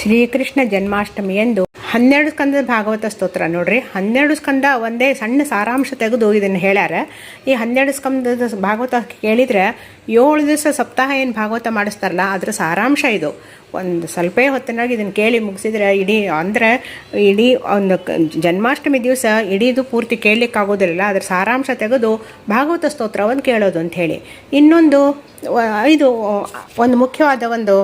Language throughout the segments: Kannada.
ಶ್ರೀಕೃಷ್ಣ ಜನ್ಮಾಷ್ಟಮಿ ಎಂದು ಹನ್ನೆರಡು ಸ್ಕಂದದ ಭಾಗವತ ಸ್ತೋತ್ರ ನೋಡ್ರಿ. ಹನ್ನೆರಡು ಸ್ಕಂದ ಒಂದೇ ಸಣ್ಣ ಸಾರಾಂಶ ತೆಗೆದು ಇದನ್ನು ಹೇಳ್ಯಾರ. ಈ ಹನ್ನೆರಡು ಸ್ಕಂದದ ಭಾಗವತ ಕೇಳಿದ್ರೆ ಏಳು ದಿವಸ ಸಪ್ತಾಹ ಏನು ಭಾಗವತ ಮಾಡಿಸ್ತಾರಲ್ಲ, ಅದರ ಸಾರಾಂಶ ಇದು. ಒಂದು ಸ್ವಲ್ಪ ಹೊತ್ತಿನಾಗ ಇದನ್ನು ಕೇಳಿ ಮುಗಿಸಿದ್ರೆ ಇಡೀ ಅಂದರೆ ಇಡೀ ಒಂದು ಜನ್ಮಾಷ್ಟಮಿ ದಿವಸ ಇಡೀದು ಪೂರ್ತಿ ಕೇಳಲಿಕ್ಕಾಗೋದಿಲ್ಲ ಅದ್ರ ಸಾರಾಂಶ ತೆಗೆದು ಭಾಗವತ ಸ್ತೋತ್ರವನ್ನು ಕೇಳೋದು ಅಂತ ಹೇಳಿ. ಇನ್ನೊಂದು ಇದು, ಒಂದು ಮುಖ್ಯವಾದ ಒಂದು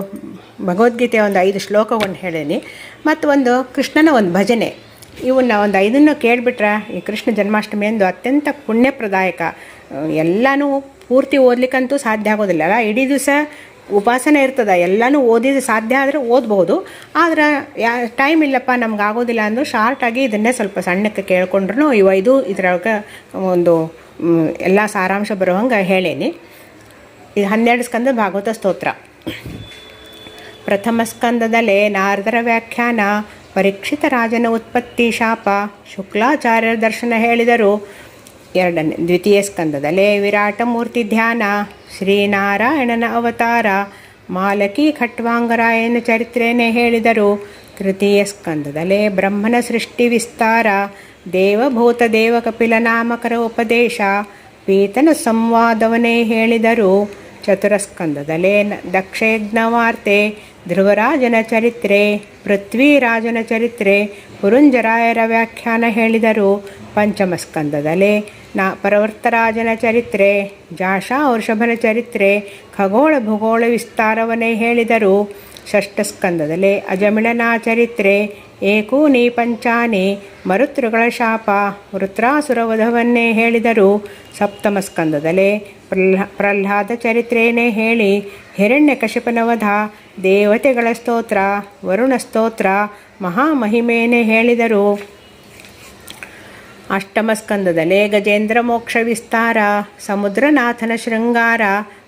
ಭಗವದ್ಗೀತೆಯ ಒಂದು ಐದು ಶ್ಲೋಕವನ್ನು ಹೇಳೀನಿ. ಮತ್ತು ಒಂದು ಕೃಷ್ಣನ ಒಂದು ಭಜನೆ. ಇವನ್ನ ಒಂದು ಐದನ್ನು ಕೇಳಿಬಿಟ್ರೆ ಈ ಕೃಷ್ಣ ಜನ್ಮಾಷ್ಟಮಿ ಎಂದು ಅತ್ಯಂತ ಪುಣ್ಯಪ್ರದಾಯಕ. ಎಲ್ಲನೂ ಪೂರ್ತಿ ಓದಲಿಕ್ಕಂತೂ ಸಾಧ್ಯ ಆಗೋದಿಲ್ಲ. ಅಲ್ಲ, ಇಡೀ ದಿವಸ ಉಪಾಸನೆ ಇರ್ತದೆ, ಎಲ್ಲನೂ ಓದಿದ ಸಾಧ್ಯ ಆದರೆ ಓದ್ಬೋದು ಆದ್ರೆ ಯಾ ಟೈಮ್ ಇಲ್ಲಪ್ಪ, ನಮ್ಗೆ ಆಗೋದಿಲ್ಲ ಅಂದು ಶಾರ್ಟಾಗಿ ಇದನ್ನೇ ಸ್ವಲ್ಪ ಸಣ್ಣಕ್ಕೆ ಕೇಳ್ಕೊಂಡ್ರು ಇವ ಇದು ಇದ್ರೊಳಗೆ ಒಂದು ಎಲ್ಲ ಸಾರಾಂಶ ಬರೋ ಹಂಗೆ ಹೇಳೇನಿ. ಇದು ಹನ್ನೆರಡು ಸ್ಕಂದ ಭಾಗವತ ಸ್ತೋತ್ರ. ಪ್ರಥಮ ಸ್ಕಂದದಲ್ಲೇ ನಾರದರ ವ್ಯಾಖ್ಯಾನ. ಪರೀಕ್ಷಿತ ರಾಜನ ಉತ್ಪತ್ತಿ ಶಾಪ. ಶುಕ್ಲಾಚಾರ್ಯರ ದರ್ಶನ ಹೇಳಿದರು. ಎರಡನೇ, ದ್ವಿತೀಯ ಸ್ಕಂದದಲ್ಲೇ ವಿರಾಟ ಮೂರ್ತಿ ಧ್ಯಾನ. ಶ್ರೀನಾರಾಯಣನ ಅವತಾರ. ಮಾಲಕಿ ಖಟ್ವಾಂಗರಾಯನ ಚರಿತ್ರೆಯನ್ನೇ ಹೇಳಿದರು. ತೃತೀಯ ಸ್ಕಂದದಲ್ಲೇ ಬ್ರಹ್ಮನ ಸೃಷ್ಟಿ ವಿಸ್ತಾರ. ದೇವಭೂತ ದೇವಕಪಿಲ ನಾಮಕರ ಉಪದೇಶ. ಪೀತನ ಸಂವಾದವನೇ ಹೇಳಿದರು. ಚತುರಸ್ಕಂದದಲ್ಲೇ ನ- ದಕ್ಷಯಜ್ಞ ವಾರ್ತೆ ಧ್ರುವರಾಜನ ಚರಿತ್ರೆ, ಪೃಥ್ವಿರಾಜನ ಚರಿತ್ರೆ, ಪುರುಂಜರಾಯರ ವ್ಯಾಖ್ಯಾನ ಹೇಳಿದರು. ಪಂಚಮಸ್ಕಂದದಲ್ಲಿ ನಾ ಪರವರ್ತರಾಜನ ಚರಿತ್ರೆ, ಜಾಷಾ ವೃಷಭನ ಚರಿತ್ರೆ, ಖಗೋಳ ಭೂಗೋಳ ವಿಸ್ತಾರವನ್ನೇ ಹೇಳಿದರು. ಷಷ್ಠ ಸ್ಕಂದದಲ್ಲೇ ಅಜಮಿಳನ ಚರಿತ್ರೆ, ಏಕೂನಿ ಪಂಚಾನಿ, ಮರುತೃಗಳ ಶಾಪ ವೃತ್ರಾಸುರವಧವನ್ನೇ ಹೇಳಿದರು. ಸಪ್ತಮ ಸ್ಕಂದದಲ್ಲಿ ಪ್ರಹ್ಲಾ, ಪ್ರಹ್ಲಾದ ಚರಿತ್ರೆಯೇ ಹೇಳಿ, ಹಿರಣ್ಯಕಶಿಪನ ವಧ ದೇವತೆಗಳ ಸ್ತೋತ್ರ, ವರುಣ ಸ್ತೋತ್ರ ಮಹಾಮಹಿಮೆಯೇ ಹೇಳಿದರು. ಅಷ್ಟಮ ಸ್ಕಂದದಲ್ಲೇ ಗಜೇಂದ್ರ ಮೋಕ್ಷ ವಿಸ್ತಾರ, ಸಮುದ್ರನಾಥನ ಶೃಂಗಾರ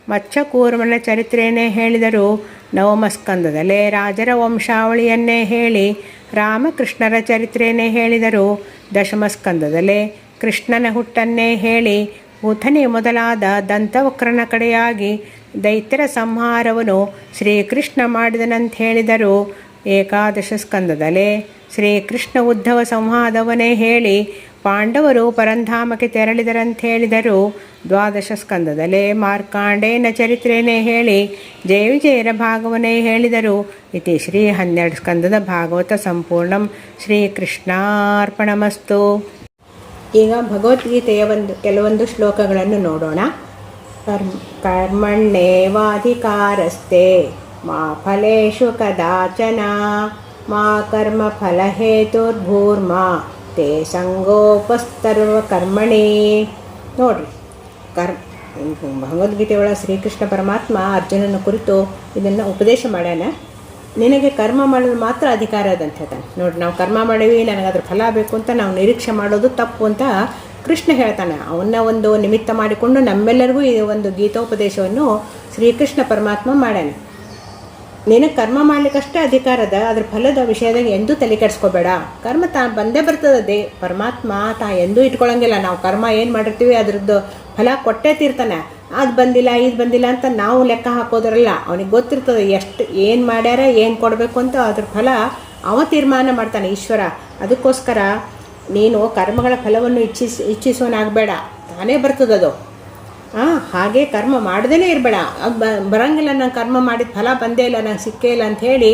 ಮಚ್ಚಕೂರ್ಮನ ಚರಿತ್ರೆಯನ್ನೇ ಹೇಳಿದರು. ನವಮ ಸ್ಕಂದದಲ್ಲೇ ರಾಜರ ವಂಶಾವಳಿಯನ್ನೇ ಹೇಳಿ, ರಾಮಕೃಷ್ಣರ ಚರಿತ್ರೆಯನ್ನೇ ಹೇಳಿದರು. ದಶಮ ಸ್ಕಂದದಲ್ಲೇ ಕೃಷ್ಣನ ಹುಟ್ಟನ್ನೇ ಹೇಳಿ ಬುಧನೆ ಮೊದಲಾದ ದಂತವಕ್ರನ ಕಡೆಯಾಗಿ ದೈತ್ಯರ ಸಂಹಾರವನ್ನು ಶ್ರೀಕೃಷ್ಣ ಮಾಡಿದನಂತ ಹೇಳಿದರು. ಏಕಾದಶ ಸ್ಕಂದದಲ್ಲೇ ಶ್ರೀಕೃಷ್ಣ ಉದ್ಧವ ಸಂವಾದವನ್ನೇ ಹೇಳಿ ಪಾಂಡವರು ಪರಂಧಾಮಕ್ಕೆ ತೆರಳಿದರಂತ ಹೇಳಿದರು. ದ್ವಾದಶ ಸ್ಕಂದದಲ್ಲೇ ಮಾರ್ಕಾಂಡೇನ ಚರಿತ್ರೆಯೇ ಹೇಳಿ ಜಯ ವಿಜಯರ ಭಾಗವನೇ ಹೇಳಿದರು. ಇತಿ ಶ್ರೀ ಹನ್ನೆರಡು ಸ್ಕಂದದ ಭಾಗವತ ಸಂಪೂರ್ಣಂ ಶ್ರೀಕೃಷ್ಣಾರ್ಪಣಮಸ್ತು. ಈಗ ಭಗವದ್ಗೀತೆಯ ಒಂದು ಕೆಲವೊಂದು ಶ್ಲೋಕಗಳನ್ನು ನೋಡೋಣ. ಕರ್ಮ ಕರ್ಮಣ್ಣೇವಾಧಿಕಾರಸ್ತೆ ಮಾ ಫಲೇಶು ಕದಾಚನ, ಮಾ ಕರ್ಮ ಫಲಹೇತುರ್ಭೂರ್ಮ, ತೇ ಸಂಗೋಪಸ್ತರ್ವ ಕರ್ಮಣಿ. ನೋಡ್ರಿ ಕರ್ ಭಗವದ್ಗೀತೆ ಶ್ರೀಕೃಷ್ಣ ಪರಮಾತ್ಮ ಅರ್ಜುನನ ಕುರಿತು ಇದನ್ನು ಉಪದೇಶ ಮಾಡ್ಯಾನ. ನಿನಗೆ ಕರ್ಮ ಮಾಡಲು ಮಾತ್ರ ಅಧಿಕಾರ ಅದಂತ ಹೇಳ್ತಾನೆ ನೋಡಿ, ನಾವು ಕರ್ಮ ಮಾಡೀವಿ ನನಗೆ ಅದ್ರ ಫಲ ಬೇಕು ಅಂತ ನಾವು ನಿರೀಕ್ಷೆ ಮಾಡೋದು ತಪ್ಪು ಅಂತ ಕೃಷ್ಣ ಹೇಳ್ತಾನೆ. ಅವನ್ನ ಒಂದು ನಿಮಿತ್ತ ಮಾಡಿಕೊಂಡು ನಮ್ಮೆಲ್ಲರಿಗೂ ಈ ಒಂದು ಗೀತೋಪದೇಶವನ್ನು ಶ್ರೀಕೃಷ್ಣ ಪರಮಾತ್ಮ ಮಾಡ್ಯಾನೆ. ನಿನಗೆ ಕರ್ಮ ಮಾಡಲಿಕ್ಕಷ್ಟೇ ಅಧಿಕಾರ ಅದ, ಅದ್ರ ಫಲದ ವಿಷಯದಾಗ ಎಂದೂ ತಲೆ ಕೆಡಿಸ್ಕೋಬೇಡ. ಕರ್ಮ ತಾ ಬಂದೇ ಬರ್ತದೆ ಪರಮಾತ್ಮ ತಾ ಎಂದೂ ಇಟ್ಕೊಳ್ಳೋಂಗಿಲ್ಲ ನಾವು ಕರ್ಮ ಏನು ಮಾಡಿರ್ತೀವಿ, ಅದ್ರದ್ದು ಫಲ ಕೊಟ್ಟೇ ತೀರ್ತಾನೆ. ಅದು ಬಂದಿಲ್ಲ, ಇದು ಬಂದಿಲ್ಲ ಅಂತ ನಾವು ಲೆಕ್ಕ ಹಾಕೋದ್ರಲ್ಲ, ಅವನಿಗೆ ಗೊತ್ತಿರ್ತದೆ ಎಷ್ಟು, ಏನು ಮಾಡ್ಯಾರ, ಏನು ಕೊಡಬೇಕು ಅಂತ ಅದ್ರ ಫಲ ಅವ ತೀರ್ಮಾನ ಮಾಡ್ತಾನೆ ಈಶ್ವರ. ಅದಕ್ಕೋಸ್ಕರ ನೀನು ಕರ್ಮಗಳ ಫಲವನ್ನು ಇಚ್ಛಿಸಿ, ಇಚ್ಛಿಸೋನಾಗಬೇಡ. ತಾನೇ ಬರ್ತದದು. ಹಾಂ ಹಾಗೆ ಕರ್ಮ ಮಾಡ್ದೇ ಇರಬೇಡ. ಬರಂಗಿಲ್ಲ, ನಂಗೆ ಕರ್ಮ ಮಾಡಿದ ಫಲ ಬಂದೇ ಇಲ್ಲ, ನಂಗೆ ಸಿಕ್ಕೇ ಇಲ್ಲ ಅಂತ ಹೇಳಿ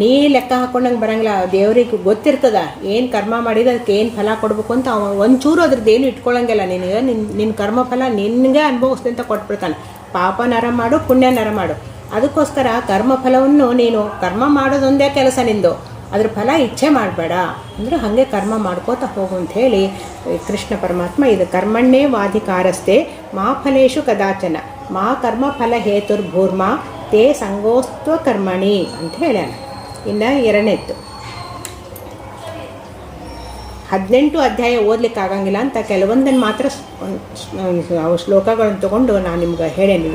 ನೀ ಲೆಕ್ಕ ಹಾಕೊಂಡಂಗೆ ಬರಂಗಿಲ್ಲ. ದೇವ್ರಿಗೆ ಗೊತ್ತಿರ್ತದ ಏನು ಕರ್ಮ ಮಾಡಿದ, ಅದಕ್ಕೆ ಏನು ಫಲ ಕೊಡಬೇಕು ಅಂತ ಅವ ಒಂಚೂರು ಅದ್ರದ್ದು ಏನು ಇಟ್ಕೊಳ್ಳಂಗಿಲ್ಲ ನಿನಗೆ ನಿನ್ನ ನಿನ್ನ ಕರ್ಮ ಫಲ ನಿನಗೆ ಅನುಭವಿಸ್ದೆ ಅಂತ ಕೊಟ್ಬಿಡ್ತಾನೆ. ಪಾಪ ನರ ಮಾಡು, ಪುಣ್ಯ ನರ ಮಾಡು. ಅದಕ್ಕೋಸ್ಕರ ಕರ್ಮ ಫಲವನ್ನು ನೀನು ಕರ್ಮ ಮಾಡೋದೊಂದೇ ಕೆಲಸ ನಿಂದು. ಅದ್ರ ಫಲ ಇಚ್ಛೆ ಮಾಡಬೇಡ. ಅಂದರೆ ಹಾಗೆ ಕರ್ಮ ಮಾಡ್ಕೋತಾ ಹೋಗು ಅಂತ ಹೇಳಿ ಕೃಷ್ಣ ಪರಮಾತ್ಮ ಇದು ಕರ್ಮಣ್ಣೇ ವಾಧಿಕಾರಸ್ತೆ ಮಾ ಫಲೇಶು ಕದಾಚನ, ಮಾ ಕರ್ಮ ಫಲ ಹೇತುರ್ಭೂರ್ಮ ತೇ ಸಂಗೋಸ್ತ್ವ ಕರ್ಮಣಿ ಅಂತ ಹೇಳ್ಯಾನ. ಇನ್ನು ಎರಡನೇದ್ದು. ಹದಿನೆಂಟು ಅಧ್ಯಾಯ ಓದ್ಲಿಕ್ಕೆ ಆಗಂಗಿಲ್ಲ ಅಂತ ಕೆಲವೊಂದನ್ನು ಮಾತ್ರ ಶ್ಲೋಕಗಳನ್ನು ತಗೊಂಡು ನಾನು ನಿಮ್ಗೆ ಹೇಳೇನಿ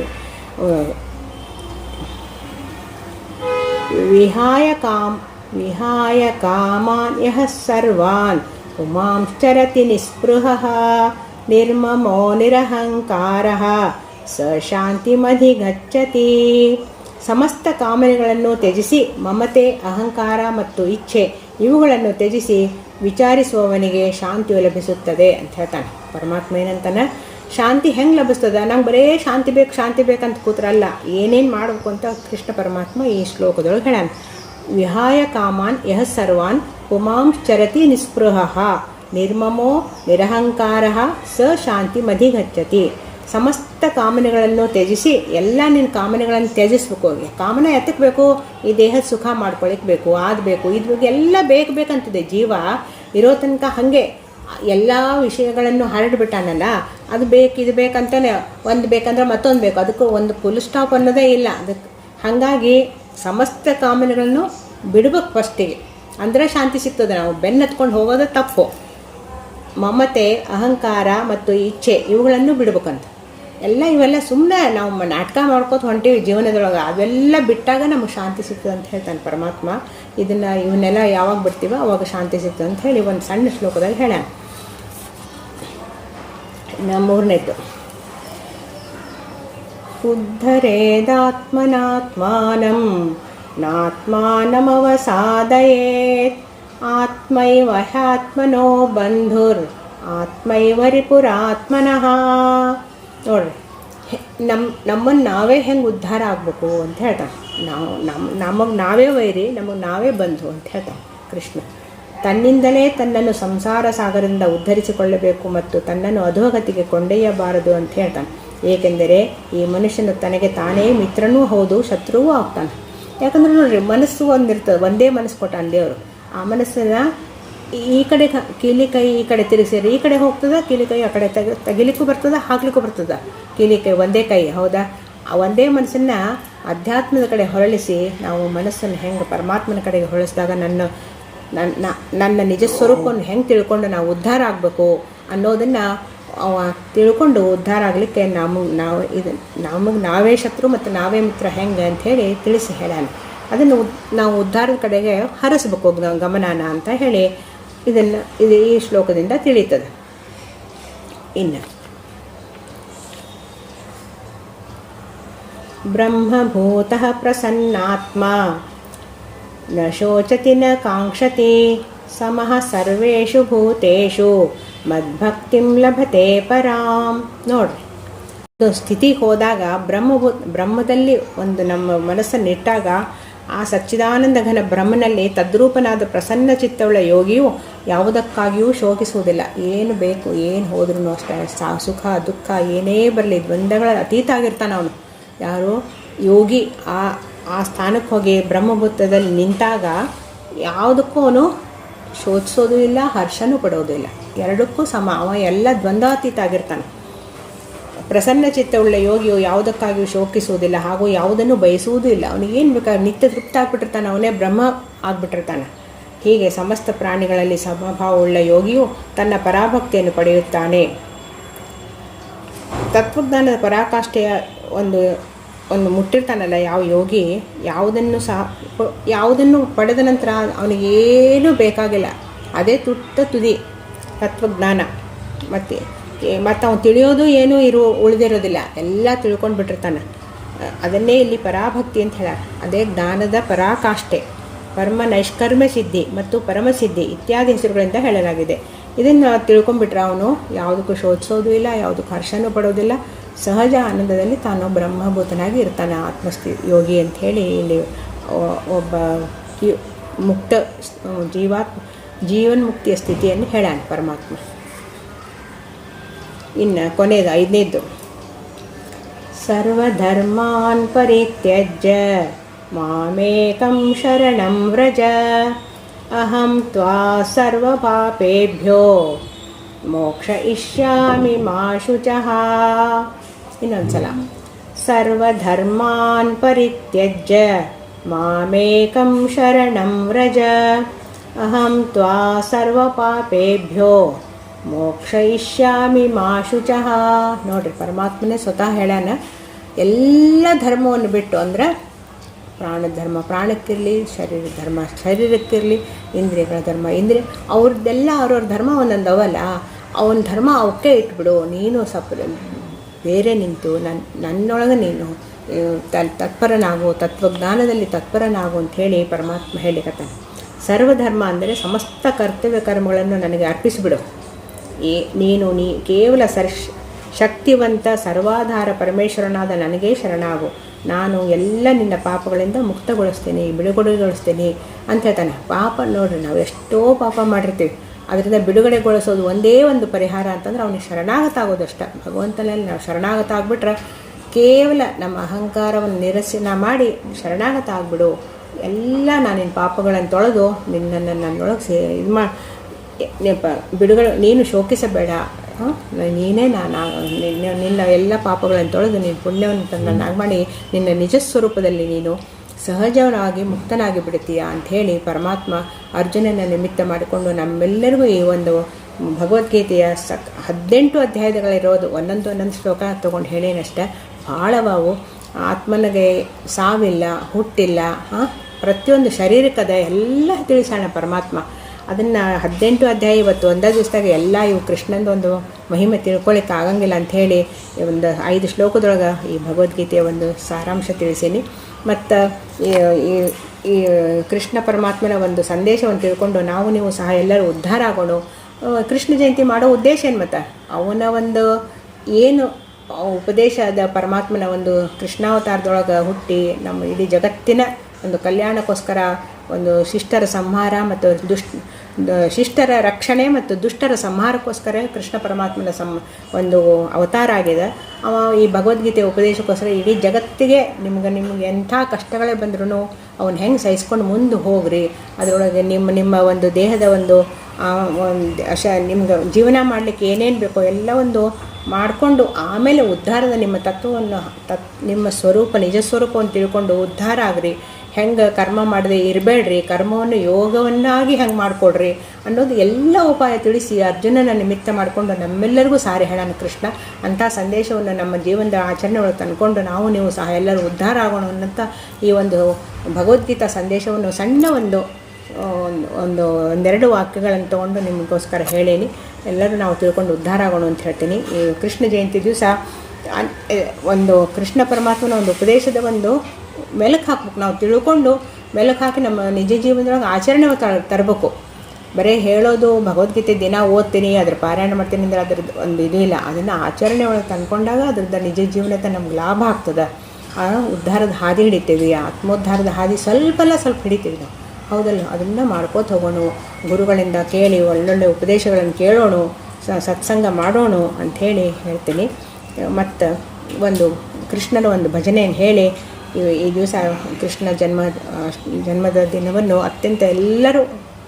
ವಿಹಾಯ ಕಾಮ್ ವಿಹಾಯ ಕಾಮಾನ್ ಯಃ ಸರ್ವಾನ್ पुमांश्चरति निःस्पृहः ನಿರ್ಮಮೋ ನಿರಹಂಕಾರಃ ಸ ಶಾಂತಿಮಧಿಗಚ್ಚತಿ ಸಮಸ್ತ ಕಾಮನೆಗಳನ್ನು ತ್ಯಜಿಸಿ, ಮಮತೆ, ಅಹಂಕಾರ ಮತ್ತು ಇಚ್ಛೆ, ಇವುಗಳನ್ನು ತ್ಯಜಿಸಿ ವಿಚಾರಿಸುವವನಿಗೆ ಶಾಂತಿಯು ಲಭಿಸುತ್ತದೆ ಅಂತ ಹೇಳ್ತಾನೆ. ಪರಮಾತ್ಮ ಏನಂತಾನೆ? ಶಾಂತಿ ಹೆಂಗೆ ಲಭಿಸ್ತದ? ನಂಗೆ ಬರೇ ಶಾಂತಿ ಬೇಕು, ಶಾಂತಿ ಬೇಕಂತ ಕೂತ್ರಲ್ಲ ಏನೇನು ಮಾಡಬೇಕು ಅಂತ ಕೃಷ್ಣ ಪರಮಾತ್ಮ ಈ ಶ್ಲೋಕದೊಳಗೆ ಹೇಳ್ಯಾನ ವಿಹಾಯ ಕಾಮಾನ್ ಯಹ ಸರ್ವಾನ್ ಪುಮಾಂಶ್ಚರತಿ ನಿಸ್ಪೃಹ. ನಿರ್ಮಮೋ ನಿರಹಂಕಾರ ಸ ಶಾಂತಿ ಮಧಿಗಚ್ಚತಿ. ಸಮಸ್ತ ಕಾಮನೆಗಳನ್ನು ತ್ಯಜಿಸಿ ಎಲ್ಲ ನಿನ್ನ ಕಾಮನೆಗಳನ್ನು ತ್ಯಜಿಸ್ಬೇಕು. ಕಾಮನೆ ಎತ್ತಕ್ಕೆ ಬೇಕು ಈ ದೇಹದ ಸುಖ ಮಾಡ್ಕೊಳಕ್ಕೆ ಬೇಕು ಆಗಬೇಕು ಇದ್ರ ಇದು ಬೇಕು, ಎಲ್ಲ ಬೇಕು ಬೇಕಂತಿದೆ ಜೀವ. ಇರೋ ತನಕ ಹಾಗೆ ಎಲ್ಲ ವಿಷಯಗಳನ್ನು ಹರಡ್ಬಿಟ್ಟಾನಲ್ಲ ಅದು ಬೇಕು, ಇದು ಬೇಕಂತಾನೆ ಒಂದು ಬೇಕಂದ್ರೆ ಮತ್ತೊಂದು ಬೇಕು. ಅದಕ್ಕೂ ಒಂದು ಫುಲ್ ಸ್ಟಾಪ್ ಅನ್ನೋದೇ ಇಲ್ಲ. ಅದಕ್ಕೆ ಹಾಗಾಗಿ ಸಮಸ್ತ ಕಾಮನೆಗಳನ್ನು ಬಿಡ್ಬೇಕು ಫಸ್ಟಿಗೆ ಅಂದರೆ ಶಾಂತಿ ಸಿಗ್ತದೆ ನಾವು. ಬೆನ್ನತ್ಕೊಂಡು ಹೋಗೋದು ತಪ್ಪು. ಮಮತೆ, ಅಹಂಕಾರ ಮತ್ತು ಇಚ್ಛೆ ಇವುಗಳನ್ನು ಬಿಡ್ಬೇಕಂತ. ಎಲ್ಲ ಇವೆಲ್ಲ ಸುಮ್ಮನೆ ನಾವು ನಾಟಕ ಮಾಡ್ಕೋತ ಹೊಂಟೀವಿ ಜೀವನದೊಳಗೆ. ಅವೆಲ್ಲ ಬಿಟ್ಟಾಗ ನಮಗೆ ಶಾಂತಿ ಸಿಗ್ತದೆ ಅಂತ ಹೇಳ್ತಾನೆ ಪರಮಾತ್ಮ. ಇದನ್ನು ಇವನ್ನೆಲ್ಲ ಯಾವಾಗ ಬಿಡ್ತೀವೋ ಅವಾಗ ಶಾಂತಿ ಸಿಗ್ತದೆ ಅಂತ ಹೇಳಿ ಒಂದು ಸಣ್ಣ ಶ್ಲೋಕದಲ್ಲಿ ಹೇಳ ಮೂರನೇದು. ಉದ್ಧರೇದಾತ್ಮನಾತ್ಮಾನಂ ನಾತ್ಮಾನಮವಸಾದಯೇತ್ ಆತ್ಮೈವ ಹ್ಯಾತ್ಮನೋ ಬಂಧುರ್ ರಿಪುರಾತ್ಮನಃ ನೋಡ್ರಿ ನಮ್ಮ ನಮ್ಮನ್ನು ನಾವೇ ಹೆಂಗೆ ಉದ್ಧಾರ ಆಗಬೇಕು ಅಂತ ಹೇಳ್ತಾ ನಾವು ನಮ್ಮ ನಮಗೆ ನಾವೇ ವೈರಿ, ನಮಗೆ ನಾವೇ ಬಂಧು ಅಂತ ಹೇಳ್ತಾನೆ ಕೃಷ್ಣ. ತನ್ನಿಂದಲೇ ತನ್ನನ್ನು ಸಂಸಾರ ಸಾಗರದಿಂದ ಉದ್ಧರಿಸಿಕೊಳ್ಳಬೇಕು ಮತ್ತು ತನ್ನನ್ನು ಅಧೋಗತಿಗೆ ಕೊಂಡೊಯ್ಯಬಾರದು ಅಂತ ಹೇಳ್ತಾನೆ. ಏಕೆಂದರೆ ಈ ಮನುಷ್ಯನ ತನಗೆ ತಾನೇ ಮಿತ್ರನೂ ಹೌದು, ಶತ್ರುವೂ ಆಗ್ತಾನೆ. ಯಾಕಂದ್ರೆ ನೋಡ್ರಿ, ಮನಸ್ಸು ಒಂದಿರ್ತದೆ, ಒಂದೇ ಮನಸ್ಸು ಕೊಟ್ಟಾನ ದೇವರು ಆ ಮನಸ್ಸನ್ನ ಈ ಕಡೆ ಕೀಲಿ ಕೈ ಈ ಕಡೆ ತಿರುಗಿಸಿದ್ರೆ ಈ ಕಡೆ ಹೋಗ್ತದ, ಕೀಲಿ ಕೈ ಆ ಕಡೆ ತೆಗ, ತೆಗಿಲಿಕ್ಕೂ ಬರ್ತದ, ಹಾಕ್ಲಿಕ್ಕೂ ಬರ್ತದ. ಕೀಲಿ ಕೈ ಒಂದೇ ಕೈ, ಹೌದಾ? ಆ ಒಂದೇ ಮನಸ್ಸನ್ನು ಅಧ್ಯಾತ್ಮದ ಕಡೆ ಹೊರಳಿಸಿ ನಾವು ಮನಸ್ಸನ್ನು ಹೆಂಗೆ ಪರಮಾತ್ಮನ ಕಡೆಗೆ ಹೊರಳಿಸಿದಾಗ ನನ್ನ ನನ್ನ ನನ್ನ ನಿಜ ಸ್ವರೂಪವನ್ನು ಹೆಂಗೆ ತಿಳ್ಕೊಂಡು ನಾವು ಉದ್ಧಾರ ಆಗಬೇಕು ಅನ್ನೋದನ್ನು ಅವ ತಿಳ್ಕೊಂಡು ಉದ್ಧಾರ ಆಗಲಿಕ್ಕೆ ನಮಗೆ ನಾವು ಇದು, ನಮಗೆ ನಾವೇ ಶತ್ರು ಮತ್ತು ನಾವೇ ಮಿತ್ರ ಹೆಂಗೆ ಅಂಥೇಳಿ ತಿಳಿಸಿ ಹೇಳಾನೆ. ಅದನ್ನು ನಾವು ಉದ್ಧಾರದ ಕಡೆಗೆ ಹರಿಸ್ಬೇಕು ಗಮನಾನ ಅಂತ ಹೇಳಿ ಇದನ್ನು, ಇದು ಈ ಶ್ಲೋಕದಿಂದ ತಿಳಿತದೆ. ಇನ್ನು. ಬ್ರಹ್ಮಭೂತಃ ಪ್ರಸನ್ನಾತ್ಮ. ನ ಶೋಚತಿ ನ ಕಾಂಕ್ಷತಿ. ಸಮಃ ಸರ್ವೇಷು ಭೂತೇಷು ಮದ್ಭಕ್ತಿಂ ಲಭತೆ ಪರಾಂ ನೋಡ್ರಿ. ಒಂದು ಸ್ಥಿತಿಗೆ ಹೋದಾಗ ಬ್ರಹ್ಮ ಬ್ರಹ್ಮದಲ್ಲಿ ಒಂದು ನಮ್ಮ ಮನಸ್ಸನ್ನು ಇಟ್ಟಾಗ ಆ ಸಚ್ಚಿದಾನಂದ ಘನ ಬ್ರಹ್ಮನಲ್ಲಿ ತದ್ರೂಪನಾದ ಪ್ರಸನ್ನ ಚಿತ್ತವುಳ್ಳ ಯೋಗಿಯು ಯಾವುದಕ್ಕಾಗಿಯೂ ಶೋಕಿಸುವುದಿಲ್ಲ. ಏನು ಬೇಕು, ಏನು ಹೋದ್ರೂ ಅಷ್ಟೇ. ಸಾ ಸುಖ, ದುಃಖ, ಏನೇ ಬರಲಿ, ದ್ವಂದ್ವಗಳ ಅತೀತ ಆಗಿರ್ತಾನೆ ಅವನು. ಯಾರು? ಯೋಗಿ ಆ ಆ ಸ್ಥಾನಕ್ಕೆ ಹೋಗಿ ಬ್ರಹ್ಮಭೂತದಲ್ಲಿ ನಿಂತಾಗ ಯಾವುದಕ್ಕೂ ಅವನು ಶೋಧಿಸೋದು ಇಲ್ಲ, ಹರ್ಷನೂ ಪಡೋದಿಲ್ಲ ಎರಡಕ್ಕೂ ಸಮ. ಅವ ಎಲ್ಲ ದ್ವಂದ್ವಾತೀತ ಆಗಿರ್ತಾನೆ ಪ್ರಸನ್ನ ಚಿತ್ತವುಳ್ಳ ಯೋಗಿಯು ಯಾವುದಕ್ಕಾಗಿಯೂ ಶೋಕಿಸುವುದಿಲ್ಲ, ಹಾಗೂ ಯಾವುದನ್ನು ಬಯಸುವುದೂ ಇಲ್ಲ. ಅವನಿಗೇನು ಬೇಕಾದ್ರೆ ನಿತ್ಯ ತೃಪ್ತ ಆಗ್ಬಿಟ್ಟಿರ್ತಾನೆ ಅವನೇ ಬ್ರಹ್ಮ ಆಗ್ಬಿಟ್ಟಿರ್ತಾನೆ. ಹೀಗೆ ಸಮಸ್ತ ಪ್ರಾಣಿಗಳಲ್ಲಿ ಸಮಭಾವವುಳ್ಳ ಯೋಗಿಯು ತನ್ನ ಪರಾಭಕ್ತಿಯನ್ನು ಪಡೆಯುತ್ತಾನೆ. ತತ್ವಜ್ಞಾನದ ಪರಾಕಾಷ್ಠೆಯ ಒಂದು ಒಂದು ಮುಟ್ಟಿರ್ತಾನಲ್ಲ ಯಾವ ಯೋಗಿ, ಯಾವುದನ್ನು ಸಹ ಯಾವುದನ್ನು ಪಡೆದ ನಂತರ ಅವನಿಗೇನೂ ಬೇಕಾಗಿಲ್ಲ. ಅದೇ ತುಟ್ಟ ತುದಿ, ತತ್ವಜ್ಞಾನ. ಮತ್ತು ಮತ್ತು ಅವನು ತಿಳಿಯೋದು ಏನೂ ಇರು, ಉಳಿದಿರೋದಿಲ್ಲ. ಎಲ್ಲ ತಿಳ್ಕೊಂಡು ಬಿಟ್ಟಿರ್ತಾನೆ ಅದನ್ನೇ ಇಲ್ಲಿ ಪರಾಭಕ್ತಿ ಅಂತ ಹೇಳ ಅದೇ ಜ್ಞಾನದ ಪರಾಕಾಷ್ಠೆ. ಪರಮ ನೈಷ್ಕರ್ಮ ಸಿದ್ಧಿ ಮತ್ತು ಪರಮಸಿದ್ಧಿ ಇತ್ಯಾದಿ ಹೆಸರುಗಳಿಂದ ಹೇಳಲಾಗಿದೆ. ಇದನ್ನು ತಿಳ್ಕೊಂಡ್ಬಿಟ್ರೆ ಅವನು ಯಾವುದಕ್ಕೂ ಶೋಧಿಸೋದು ಇಲ್ಲ, ಯಾವುದಕ್ಕೂ ಹರ್ಷನೂ ಪಡೋದಿಲ್ಲ ಸಹಜ ಆನಂದದಲ್ಲಿ ತಾನು ಬ್ರಹ್ಮಭೂತನಾಗಿ ಇರ್ತಾನೆ, ಆತ್ಮಸ್ಥಿ ಯೋಗಿ ಅಂತ ಹೇಳಿ ಇಲ್ಲಿ ಒಬ್ಬ ಮುಕ್ತ ಜೀವಾತ್ಮ ಜೀವನ್ಮುಕ್ತಿಯ ಸ್ಥಿತಿಯನ್ನು ಹೇಳಾನ ಪರಮಾತ್ಮ. ಇನ್ನು ಕೊನೆಯದು ಐದನೇದ್ದು ಸರ್ವಧರ್ಮಾನ್ ಪರಿತ್ಯಜ್ಯ, ಮಾಮೇಕಂ ಶರಣಂ ವ್ರಜ, ಅಹಂ ತ್ವಾ ಸರ್ವಪಾಪೇಭ್ಯೋ, ಮೋಕ್ಷ ಇಷ್ಯಾಮಿ ಮಾ ಶುಚಃ ಇನ್ನೊಂದ್ಸಲ. ಸರ್ವಧರ್ಮಾನ್ ಪರಿತ್ಯಜ್ಯ, ಮಾಮೇಕಂ ಶರಣಂ ವ್ರಜ. ಅಹಂ ತ್ವಾ ಸರ್ವಪಾಪೇಭ್ಯೋ, ಮೋಕ್ಷಯಿಷ್ಯಾಮಿ ಮಾ ಶುಚಃ. ನೋಡ್ರಿ, ಪರಮಾತ್ಮನೇ ಸ್ವತಃ ಹೇಳಾನ ಎಲ್ಲ ಧರ್ಮವನ್ನು ಬಿಟ್ಟು ಅಂದ್ರೆ ಪ್ರಾಣ ಧರ್ಮ ಪ್ರಾಣಕ್ಕಿರಲಿ ಶರೀರ ಧರ್ಮ ಶರೀರಕ್ಕಿರಲಿ, ಇಂದ್ರಿಯಗಳ ಧರ್ಮ, ಇಂದ್ರಿಯ, ಅವ್ರದ್ದೆಲ್ಲ ಅವ್ರವ್ರ ಧರ್ಮ ಒಂದೊಂದು ಅವಲ್ಲ ಅವನ ಧರ್ಮ ಅವಕ್ಕೆ ಇಟ್ಬಿಡು, ನೀನು ಸ್ವಲ್ಪ ಬೇರೆ ನಿಂತು ನನ್ನ ನನ್ನೊಳಗೆ ನೀನು ತ- ತತ್ಪರನಾಗು, ತತ್ವಜ್ಞಾನದಲ್ಲಿ ತತ್ಪರನಾಗು ಅಂತ ಹೇಳಿ ಪರಮಾತ್ಮ ಹೇಳಿಕತ್ತಾನೆ ಸರ್ವಧರ್ಮ ಅಂದರೆ ಸಮಸ್ತ ಕರ್ತವ್ಯ ಕರ್ಮಗಳನ್ನು ನನಗೆ ಅರ್ಪಿಸಿಬಿಡು. ಏ, ನೀನು, ನೀ, ಕೇವಲ ಸರ್, ಶಕ್ತಿವಂತ, ಸರ್ವಾಧಾರ ಪರಮೇಶ್ವರನಾದ ನನಗೇ ಶರಣಾಗು. ನಾನು ಎಲ್ಲ ನಿನ್ನ ಪಾಪಗಳಿಂದ ಮುಕ್ತಗೊಳಿಸ್ತೀನಿ, ಬಿಡುಗಡೆಗೊಳಿಸ್ತೀನಿ ಅಂತ ಹೇಳ್ತಾನೆ. ಪಾಪ ನೋಡ್ರಿ ನಾವು ಎಷ್ಟೋ ಪಾಪ ಮಾಡಿರ್ತೀವಿ. ಅದರಿಂದ ಬಿಡುಗಡೆಗೊಳಿಸೋದು ಒಂದೇ ಒಂದು ಪರಿಹಾರ ಅಂತಂದ್ರೆ ಅವನಿಗೆ ಶರಣಾಗತ ಆಗೋದಷ್ಟ ಭಗವಂತನಲ್ಲಿ ನಾವು ಶರಣಾಗತ ಆಗ್ಬಿಟ್ರೆ ಕೇವಲ ನಮ್ಮ ಅಹಂಕಾರವನ್ನು ನಿರಸನ ಮಾಡಿ ಶರಣಾಗತ ಆಗ್ಬಿಡು ಎಲ್ಲ ನಾನು ನಿನ್ನ ಪಾಪಗಳನ್ನು ತೊಳೆದು ನಿನ್ನನ್ನು ನನ್ನೊಳಗೆ ಸೇ, ಇದು ಮಾ ಬಿಡುಗಡೆ, ನೀನು ಶೋಕಿಸಬೇಡ? ನೀನೇ ನಾನು ನಿನ್ನ ಎಲ್ಲ ಪಾಪಗಳನ್ನು ತೊಳೆದು ನೀನು ಪುಣ್ಯವನ್ನು ನನ್ನಾಗಿ ಮಾಡಿ ನಿನ್ನ ನಿಜ ಸ್ವರೂಪದಲ್ಲಿ ನೀನು ಸಹಜವಾಗಿ ಮುಕ್ತನಾಗಿ ಬಿಡ್ತೀಯ ಅಂಥೇಳಿ ಪರಮಾತ್ಮ ಅರ್ಜುನನ ನಿಮಿತ್ತ ಮಾಡಿಕೊಂಡು ನಮ್ಮೆಲ್ಲರಿಗೂ ಈ ಒಂದು ಭಗವದ್ಗೀತೆಯ ಸಕ್ ಹದಿನೆಂಟು ಅಧ್ಯಾಯಗಳಿರೋದು ಒಂದೊಂದು ಒಂದೊಂದು ಶ್ಲೋಕ ತೊಗೊಂಡು ಹೇಳೇನಷ್ಟೆ. ಭಾಳವಾವು ಆತ್ಮನಿಗೆ ಸಾವಿಲ್ಲ, ಹುಟ್ಟಿಲ್ಲ, ಹಾಂ? ಪ್ರತಿಯೊಂದು ಶರೀರಕ್ಕದ ಎಲ್ಲ ತಿಳಿಸೋಣ ಪರಮಾತ್ಮ. ಅದನ್ನು ಹದಿನೆಂಟು ಅಧ್ಯಾಯ ಇವತ್ತು ಒಂದೇ ದಿವಸದಾಗ ಎಲ್ಲ ಇವು ಕೃಷ್ಣಂದು ಒಂದು ಮಹಿಮೆ ತಿಳ್ಕೊಳ್ಳಿಕ್ಕೆ ಆಗಂಗಿಲ್ಲ ಅಂಥೇಳಿ ಒಂದು ಐದು ಶ್ಲೋಕದೊಳಗೆ ಈ ಭಗವದ್ಗೀತೆಯ ಒಂದು ಸಾರಾಂಶ ತಿಳಿಸೀನಿ. ಮತ್ತು ಈ ಈ ಕೃಷ್ಣ ಪರಮಾತ್ಮನ ಒಂದು ಸಂದೇಶವನ್ನು ತಿಳ್ಕೊಂಡು ನಾವು ನೀವು ಸಹ ಎಲ್ಲರೂ ಉದ್ಧಾರ ಆಗೋಣ. ಕೃಷ್ಣ ಜಯಂತಿ ಮಾಡೋ ಉದ್ದೇಶ ಏನು ಮತ್ತು? ಅವನ ಒಂದು ಏನು ಉಪದೇಶದ ಪರಮಾತ್ಮನ ಒಂದು ಕೃಷ್ಣಾವತಾರದೊಳಗೆ ಹುಟ್ಟಿ ನಮ್ಮ ಇಡೀ ಜಗತ್ತಿನ ಒಂದು ಕಲ್ಯಾಣಕ್ಕೋಸ್ಕರ ಒಂದು ಶಿಷ್ಟರ ಸಂಹಾರ ಮತ್ತು ದುಷ್ಟ ಶಿಷ್ಟರ ರಕ್ಷಣೆ ಮತ್ತು ದುಷ್ಟರ ಸಂಹಾರಕ್ಕೋಸ್ಕರ ಕೃಷ್ಣ ಪರಮಾತ್ಮನ ಸಂ, ಒಂದು ಅವತಾರ ಆಗಿದೆ. ಅವ ಈ ಭಗವದ್ಗೀತೆ ಉಪದೇಶಕ್ಕೋಸ್ಕರ ಇಡೀ ಜಗತ್ತಿಗೆ ನಿಮ್ಗೆ ನಿಮ್ಗೆ ಎಂಥ ಕಷ್ಟಗಳೇ ಬಂದ್ರೂ ಅವನ್ನ ಹೆಂಗೆ ಸಹಿಸ್ಕೊಂಡು ಮುಂದೆ ಹೋಗ್ರಿ? ಅದರೊಳಗೆ ನಿಮ್ಮ ನಿಮ್ಮ ಒಂದು ದೇಹದ ಒಂದು ಅಶ, ನಿಮ್ಗೆ ಜೀವನ ಮಾಡಲಿಕ್ಕೆ ಏನೇನು ಬೇಕೋ ಎಲ್ಲ ಒಂದು ಮಾಡಿಕೊಂಡು ಆಮೇಲೆ ಉದ್ಧಾರದ ನಿಮ್ಮ ತತ್ವವನ್ನು, ತತ್, ನಿಮ್ಮ ಸ್ವರೂಪ, ನಿಜ ಸ್ವರೂಪವನ್ನು ತಿಳ್ಕೊಂಡು ಉದ್ಧಾರ ಆಗ್ರಿ. ಹೆಂಗೆ ಕರ್ಮ ಮಾಡದೆ ಇರಬೇಡ್ರಿ, ಕರ್ಮವನ್ನು ಯೋಗವನ್ನಾಗಿ ಹೆಂಗೆ ಮಾಡಿಕೊಡ್ರಿ ಅನ್ನೋದು ಎಲ್ಲ ಉಪಾಯ ತಿಳಿಸಿ ಅರ್ಜುನನ ನಿಮಿತ್ತ ಮಾಡಿಕೊಂಡು ನಮ್ಮೆಲ್ಲರಿಗೂ ಸಾರಿ ಹೇಳೋಣ ಕೃಷ್ಣ. ಅಂಥ ಸಂದೇಶವನ್ನು ನಮ್ಮ ಜೀವನದ ಆಚರಣೆ ಒಳಗೆ ತಂದ್ಕೊಂಡು ನಾವು ನೀವು ಸಹ ಎಲ್ಲರೂ ಉದ್ಧಾರ ಆಗೋಣ ಅನ್ನಂಥ ಈ ಒಂದು ಭಗವದ್ಗೀತಾ ಸಂದೇಶವನ್ನು ಸಣ್ಣ ಒಂದು ಒಂದು ಒಂದು, ಒಂದೆರಡು ವಾಕ್ಯಗಳನ್ನು ತಗೊಂಡು ನಿಮಗೋಸ್ಕರ ಹೇಳೀನಿ. ಎಲ್ಲರೂ ನಾವು ತಿಳ್ಕೊಂಡು ಉದ್ಧಾರ ಆಗೋಣ ಅಂತ ಹೇಳ್ತೀನಿ. ಈ ಕೃಷ್ಣ ಜಯಂತಿ ದಿವಸ ಒಂದು ಕೃಷ್ಣ ಪರಮಾತ್ಮನ ಒಂದು ಉಪದೇಶದ ಒಂದು ಮೆಲುಕು ಹಾಕ್ಬೇಕು. ನಾವು ತಿಳ್ಕೊಂಡು ಮೆಲುಕು ಹಾಕಿ ನಮ್ಮ ನಿಜ ಜೀವನದೊಳಗೆ ಆಚರಣೆ ತರಬೇಕು. ಬರೀ ಹೇಳೋದು ಭಗವದ್ಗೀತೆ ದಿನ ಓದ್ತೀನಿ, ಅದ್ರ ಪಾರಾಯಣ ಮಾಡ್ತೀನಿ ಅಂದ್ರೆ ಅದ್ರದ್ದು ಒಂದು ಇದು ಇಲ್ಲ. ಅದನ್ನು ಆಚರಣೆ ಒಳಗೆ ತಂದ್ಕೊಂಡಾಗ ಅದ್ರದ್ದು ನಿಜ ಜೀವನದ ನಮ್ಗೆ ಲಾಭ ಆಗ್ತದೆ. ಆ ಉದ್ಧಾರದ ಹಾದಿ ಹಿಡಿತೀವಿ, ಆತ್ಮೋದ್ಧಾರದ ಹಾದಿ ಸ್ವಲ್ಪಲ್ಲ ಸ್ವಲ್ಪ ಹಿಡಿತೀವಿ ನಾವು. ಹೌದಲ್ಲ? ಅದನ್ನು ಮಾಡ್ಕೋತ ಹೋಗೋಣ, ಗುರುಗಳಿಂದ ಕೇಳಿ, ಒಳ್ಳೊಳ್ಳೆ ಉಪದೇಶಗಳನ್ನು ಕೇಳೋಣ ಸತ್ಸಂಗ ಮಾಡೋಣ ಅಂಥೇಳಿ ಹೇಳ್ತೀನಿ. ಮತ್ತು ಒಂದು ಕೃಷ್ಣನ ಒಂದು ಭಜನೆಯನ್ನು ಹೇಳಿ ಈ- ದಿವಸ ಕೃಷ್ಣ ಜನ್ಮ, ಜನ್ಮದ ದಿನವನ್ನು ಅತ್ಯಂತ ಎಲ್ಲರೂ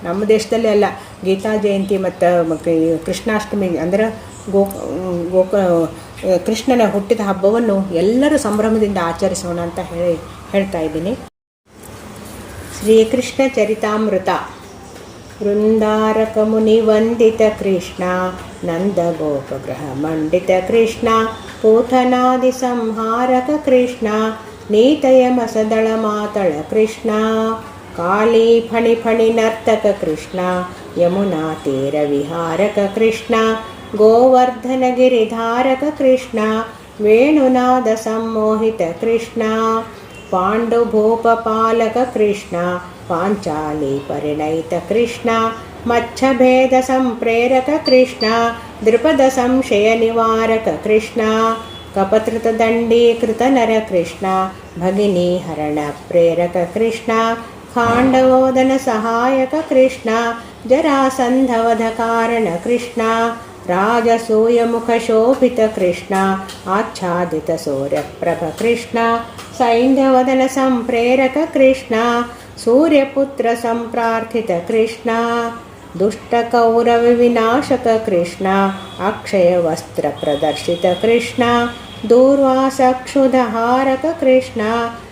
ನಮ್ಮ ದೇಶದಲ್ಲೇ ಅಲ್ಲ, ಗೀತಾ ಜಯಂತಿ ಮತ್ತು ಕೃಷ್ಣಾಷ್ಟಮಿ, ಅಂದರೆ ಗೋ, ಗೋಕ, ಕೃಷ್ಣನ ಹುಟ್ಟಿದ ಹಬ್ಬವನ್ನು ಎಲ್ಲರೂ ಸಂಭ್ರಮದಿಂದ ಆಚರಿಸೋಣ ಅಂತ ಹೇಳಿ ಹೇಳ್ತಾ ಇದ್ದೀನಿ. ಶ್ರೀಕೃಷ್ಣ ಚರಿತಾಮೃತ, ವೃಂದಾರಕ ಮುನಿ ವಂದಿತ ಕೃಷ್ಣ, ನಂದ ಗೋಪಗ್ರಹ ಮಂಡಿತ ಕೃಷ್ಣ ಪೂತನಾದಿ ಸಂಹಾರಕ ಕೃಷ್ಣ, ನೀತಯ ಮಸದಳ ಮಾತಳ ಕೃಷ್ಣ. కాళీ ఫణి ఫణి నర్తక కృష్ణ యమునా తీర విహారక కృష్ణ గోవర్ధనగిరిధారక కృష్ణ వేణునాద సమ్మోహిత కృష్ణ పాండుభూపపాలక కృష్ణ పాంచాలి పరిణయిత కృష్ణ మచ్చభేద సంప్రేరక కృష్ణ ద్రుపద సంశయ నివారక కృష్ణ కపతృత దండీకృత నర కృష్ణ భగినీ హరణ ప్రేరక కృష్ణ ఖాండవోదన సహాయక కృష్ణ జరాసంధవధ కారణ కృష్ణ రాజసూయముఖశోభిత కృష్ణ ఆచ్ఛాదిత సూర్యప్రభ కృష్ణ సైంధవదన సంప్రేరక కృష్ణ సూర్యపుత్ర సంప్రార్థిత కృష్ణ దుష్టకౌరవ వినాశక కృష్ణ అక్షయవస్త్ర ప్రదర్శిత కృష్ణ దూర్వాసక్షుధహారక కృష్ణ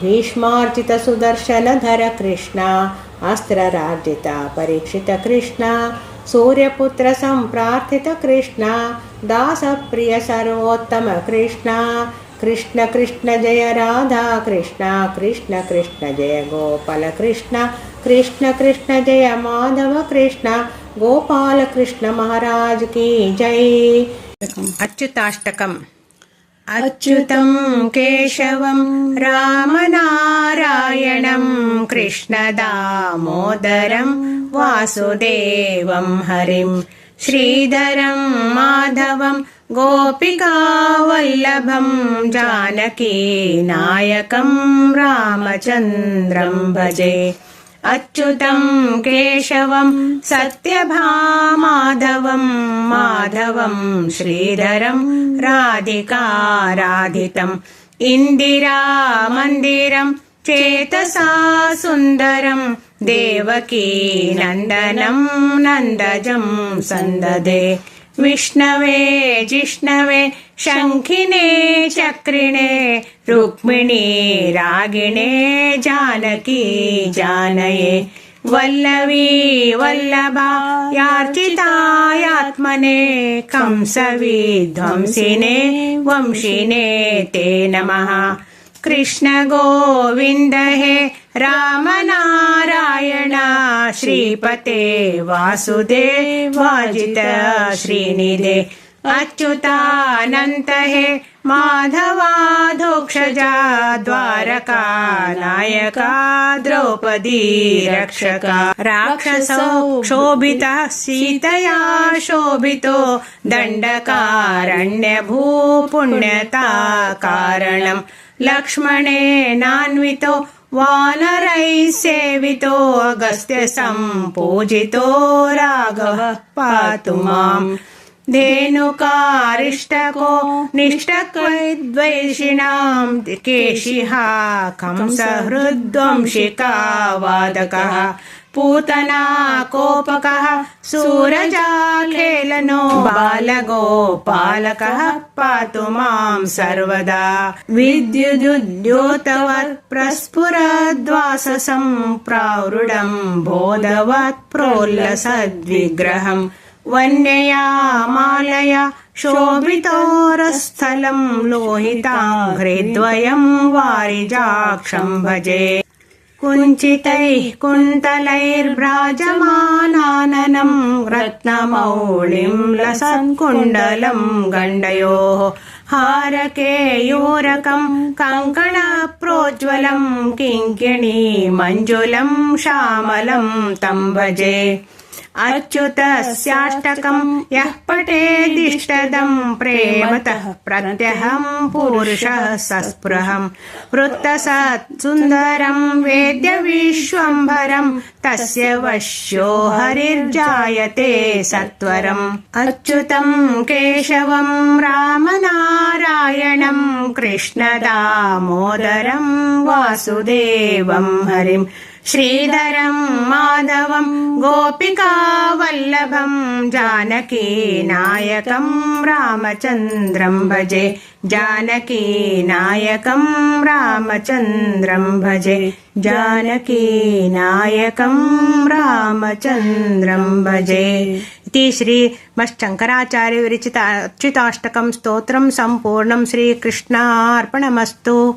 భీష్మార్జిత సుదర్శనధర కృష్ణ అస్త్రరార్జిత పరీక్షిత కృష్ణ సూర్యపుత్ర సంప్రార్థిత కృష్ణ దాసప్రియ సర్వోత్తమ కృష్ణ కృష్ణ కృష్ణ జయ రాధా కృష్ణ కృష్ణ కృష్ణ జయ గోపాల కృష్ణ కృష్ణ కృష్ణ జయ మాధవ కృష్ణ గోపాల గోపాలకృష్ణ మహారాజుకి జై అచ్యుతాష్టకం अच्युतं केशवं रामनारायणं कृष्णदामोदरं वासुदेवं हरिं श्रीधरं माधवं गोपिकावल्लभं जानकीनायकं रामचन्द्रं भजे अच्युतं केशवं सत्यभामाधवं माधवं श्रीधरं राधिकाराधितम् इन्दिरामन्दिरं चेतसा सुन्दरं देवकी नन्दनं नन्दजं सन्ददे विष्णवे, जिष्णवे, शङ्खिने, चक्रिणे, रुक्मिणी, रागिणे, जानकी, जानये। वल्लवी, वल्लभा यार्चितायात्मने कंसविध्वंसिने वंशिने, ते नमः। कृष्ण गोविन्द हे रामनारायण श्रीपते वासुदेवाजित श्रीनिधे। अच्युतानन्त हे माधवाधोक्षजा द्वारका नायका द्रौपदी रक्षका। राक्षसौ क्षोभितः सीतया शोभितो दण्डकारण्यभूपुण्यता कारणम्। लक्ष्मणेनान्वितो वानरैः सेवितो अगस्त्य सम्पूजितो राघवः पातु माम्। धेनुकारिष्टको निष्टक्वैद्वैषिणाम् केशिहा कंसहृद्वंशिका वादकः। पूतना कोपकः सूरजाखेलनो बालगोपालकः पातु माम् सर्वदा। विद्युदुद्योतवत् प्रस्फुरद्वाससम् प्रावृढम् बोधवत् प्रोल्लसद्विग्रहम् वन्यया मालया शोभितोरस्थलम् लोहिताङ्घ्रिद्वयम् वारिजाक्षम् भजे कुञ्चितैः कुन्तलैर्भ्राजमानाननम् रत्नमौलिम् लसत्कुण्डलम् गण्डयोः हारके योरकम् कङ्कणप्रोज्वलम् किङ्किणी मञ्जुलम् श्यामलम् तम्भजे अच्युतस्याष्टकम् यः पठेदिष्टदम् प्रेमतः प्रत्यहम् पुरुषः सस्पृहम् वृत्तसत् सुन्दरम् वेद्य विश्वम्भरम् तस्य वश्यो हरिर्जायते सत्वरम् अच्युतम् केशवम् रामनारायणम् कृष्णदामोदरम् वासुदेवम् हरिम् श्रीधरं माधवं गोपिकावल्लभं जानकीनायकं रामचन्द्रं भजे। जानकीनायकं रामचन्द्रं भजे। जानकीनायकं रामचन्द्रं भजे। इति श्रीमश्शङ्कराचार्यविरचित अच्युताष्टकं स्तोत्रं सम्पूर्णं श्रीकृष्णार्पणमस्तु